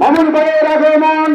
মামুন ভাইয়ের আগমন।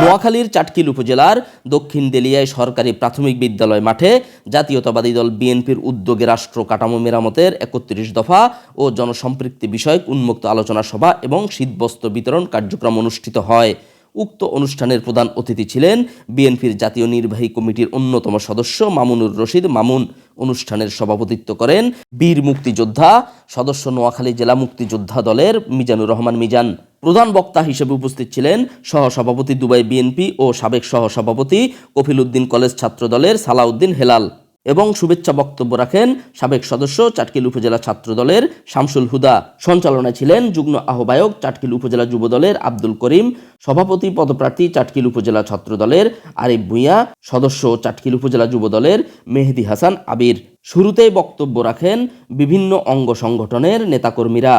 নোয়াখালীর চাটকিল উপজেলার দক্ষিণ দেলিয়ায় সরকারি প্রাথমিক বিদ্যালয় মাঠে জাতীয়তাবাদী দল বিএনপির উদ্যোগে রাষ্ট্র কাঠামো মেরামতের একত্রিশ দফা ও জনসম্পৃক্তি বিষয়ক উন্মুক্ত আলোচনা সভা এবং শীতবস্ত্র বিতরণ কার্যক্রম অনুষ্ঠিত হয়। উক্ত অনুষ্ঠানের প্রধান অতিথি ছিলেন বিএনপির জাতীয় নির্বাহী কমিটির অন্যতম সদস্য মামুনুর রশিদ মামুন। অনুষ্ঠানের সভাপতিত্ব করেন বীর মুক্তিযোদ্ধা সদস্য নোয়াখালী জেলা মুক্তিযোদ্ধা দলের মিজানুর রহমান মিজান। প্রধান বক্তা হিসেবে উপস্থিত ছিলেন সহসভাপতি দুবাই বিএনপি ও সাবেক সহসভাপতি কফিল উদ্দিন কলেজ ছাত্র দলের সালাউদ্দিন হেলাল। এবং শুভেচ্ছা বক্তব্য রাখেন সাবেক সদস্য চাটকিল উপজেলা ছাত্র দলের শামসুল হুদা। সঞ্চালনায় ছিলেন যুগ্ম আহ্বায়ক চাটকিল উপজেলা যুব দলের আব্দুল করিম, সভাপতি পদপ্রার্থী চাটকিল উপজেলা ছাত্র দলের আরিফ ভূঁইয়া, সদস্য চাটকিল উপজেলা যুব দলের মেহেদি হাসান আবির। শুরুতেই বক্তব্য রাখেন বিভিন্ন অঙ্গ সংগঠনের নেতাকর্মীরা।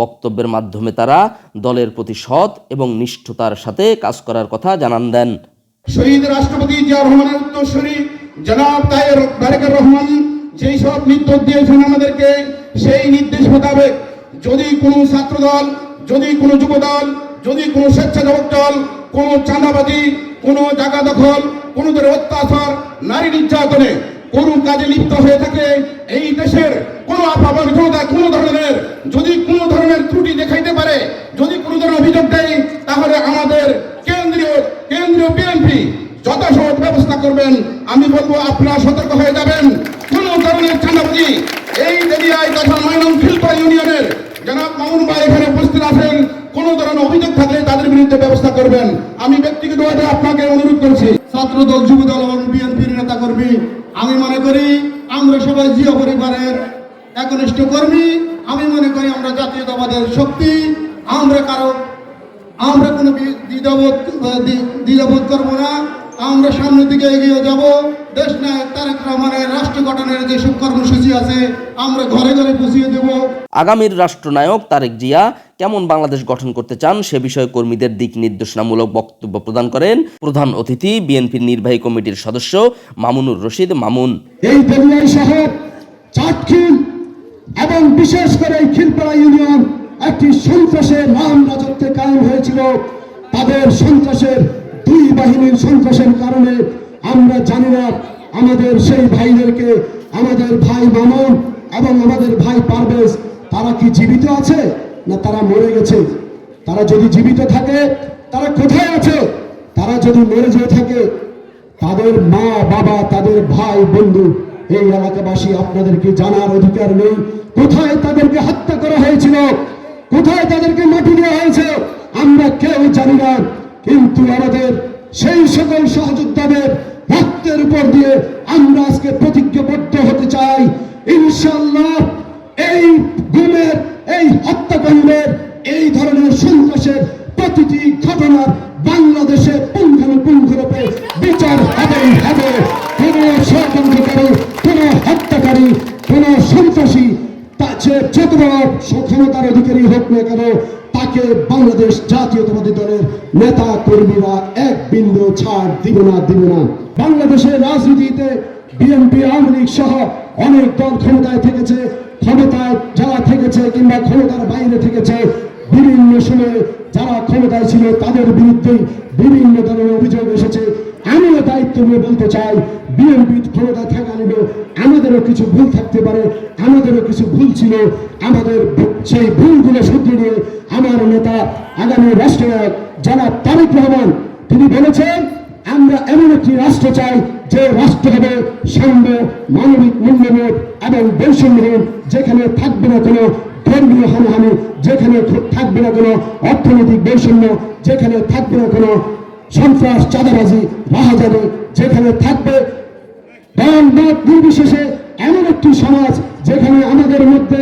বক্তব্যের মাধ্যমে তারা দলের প্রতি সৎ এবং নিষ্ঠতার সাথে কাজ করার কথা জানান দেন। শহীদ রাষ্ট্রপতি জিয়া রহমানের উত্তরসূরি জনাব তায়ের তারেকের রহমান, যেই সব নির্দেশ দিয়েছেন আমাদেরকে, সেই নির্দেশ মোতাবেক যদি কোনো ছাত্র দল যদি কোনো যুব দল যদি কোনো স্বেচ্ছাসেবক দল, কোনো চাঁদাবাজি, কোনো জায়গা দখল কোনো ধরনের অত্যাচার, নারী নির্যাতনে কোনো কাজে লিপ্ত হয়ে থাকে, এই দেশের কোনো জনতা কোনো ধরনের, যদি কোনো ধরনের ত্রুটি দেখাইতে পারে, যদি কোনো ধরনের অভিযোগ দেয়, তাহলে আমাদের কেন্দ্রীয় কেন্দ্রীয় বিএনপি যথাসহজ ব্যবস্থা করবেন, আমি বলব আপনারা সতর্ক হয়ে যাবেন। কোন ধরনের চাঁদাবাজি এই দেরিয়ায় তথা নয়নম শিল্প ইউনিয়নের জনাব মামুন ভাই এখানে উপস্থিত আছেন, কোন ধরনের অভিযোগ থাকলে তাদের বিরুদ্ধে ব্যবস্থা করবেন। আমি ব্যক্তিগতভাবে আপনাকে অনুরোধ করছি ছাত্র দল যুব দল এবং বিএনপির নেতা কর্মী আমি মনে করি আমরা সবাই জিও পরিবারের একনিষ্ঠ কর্মী, আমি মনে করি আমরা জাতীয়তাবাদের শক্তি, আমরা কারও আমরা কোনো দ্বিধাবোধ দ্বিধাবোধ করব না। আমরা সামনের দিকে এগিয়ে যাব। দেশ নায়ক তারেক রহমানের রাষ্ট্র গঠনের যেসব কর্মসূচি আছে আমরা ঘরে ঘরে পৌঁছিয়ে দেব। আগামীর রাষ্ট্রনায়ক তারেক জিয়া কেমন বাংলাদেশ গঠন করতে চান সে বিষয়ে কর্মীদের দিক নির্দেশনামূলক বক্তব্য প্রদান করেন প্রধান অতিথি বিএনপির নির্বাহী কমিটির সদস্য মামুনুর রশিদ মামুন। এই দেলিয়াই শহর চাটখিল এবং বিশেষ করে এই খিলপাড়া ইউনিয়ন একটি সন্ত্রাসের নাম রাজত্বে কায়েম হয়েছিল। তাদের সন্ত্রাসের দুই বাহিনীর সন্ত্রাসের কারণে আমরা জানি না আমাদের সেই ভাইদেরকে আমাদের ভাই মামুন এবং আমাদের ভাই পারভেজ, তারা কি জীবিত আছে না তারা মরে গেছে? তারা যদি জীবিত থাকে, তারা কোথায় আছে? তারা যদি মরে যেয়ে থাকে, তাদের মা, বাবা, তাদের ভাই, বন্ধু, এই এলাকাবাসী আপনাদেরকে জানার অধিকার নেই। কোথায় তাদেরকে হত্যা করা হয়েছিল? কোথায় তাদেরকে মাটি দেওয়া হয়েছে? আমরা কেউ জানি না। কিন্তু আমাদের সেই সকল সহযোদ্ধাদের রক্তের উপর দিয়ে আমরা আজকে প্রতিজ্ঞাবদ্ধ হতে চাই। ইনশাল্লাহ এই গুমের, এই হত্যাকাণ্ডের, এই ধরনের সন্ত্রাসের প্রতিটি ঘটনার বাংলাদেশে পুঙ্খানুপুঙ্খরূপে বিচার হবেই হবে। কোন ষড়যন্ত্রকারী, কোন হত্যাকারী, কোন সন্ত্রাসী তা সে যত বড় ক্ষমতার অধিকারী হোক না কেন তাকে বাংলাদেশ জাতীয়তাবাদী দলের নেতা কর্মীরা এক বিন্দু ছাড় দিব না দিব না। বাংলাদেশের রাজনীতিতে বিএনপি, আওয়ামী লীগ সহ অনেক দল ক্ষমতায় থেকেছে, ক্ষমতায় যারা থেকেছে কিংবা ক্ষমতার বাইরে থেকেছে, বিভিন্ন সময়ে যারা ক্ষমতায় ছিল তাদের বিরুদ্ধে বিভিন্ন ধরনের অভিযোগ এসেছে। আমিও দায়িত্ব নিয়ে বলতে চাই, বিএনপি ক্ষমতা থাকা নিল আমাদেরও কিছু ভুল থাকতে পারে, আমাদেরও কিছু ভুল ছিল। আমাদের সেই ভুলগুলো শুধরে নিয়ে আমার নেতা আগামী রাষ্ট্রনায়ক জনাব তারেক রহমান, তিনি বলেছেন, আমরা এমন একটি রাষ্ট্র চাই, যে রাষ্ট্র হবে সাম্য মানবিক মূল্যবোধ এবং বৈষম্যহীন যেখানে থাকবে না কোনো ধর্মীয় হানাহানি, যেখানে থাকবে না কোনো অর্থনৈতিক বৈষম্য, যেখানে থাকবে না কোনো সন্ত্রাস, চাঁদাবাজি রাহাজানি যেখানে থাকবে নির্বিশেষে এমন একটি সমাজ, যেখানে আমাদের মধ্যে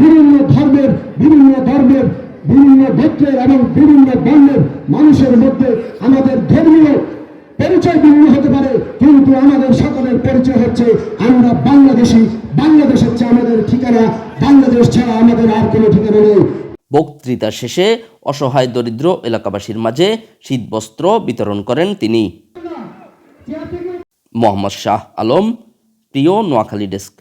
বিভিন্ন ধর্মের বিভিন্ন ধর্মের বিভিন্ন গোত্রের এবং বিভিন্ন বর্ণের মানুষের মধ্যে আমাদের ধর্মীয় পরিচয় ভিন্ন হতে পারে কিন্তু আমাদের সকলের পরিচয় হচ্ছে আমরা বাংলাদেশি। বাংলাদেশ হচ্ছে আমাদের ঠিকানা বাংলাদেশ ছাড়া আমাদের আর কোনো ঠিকানা নেই। বক্তৃতা শেষে অসহায় দরিদ্র এলাকাবাসীর মাঝে শীতবস্ত্র বিতরণ করেন তিনি। মোহাম্মদ শাহ আলম প্রিয় নোয়াখালী ডেস্ক।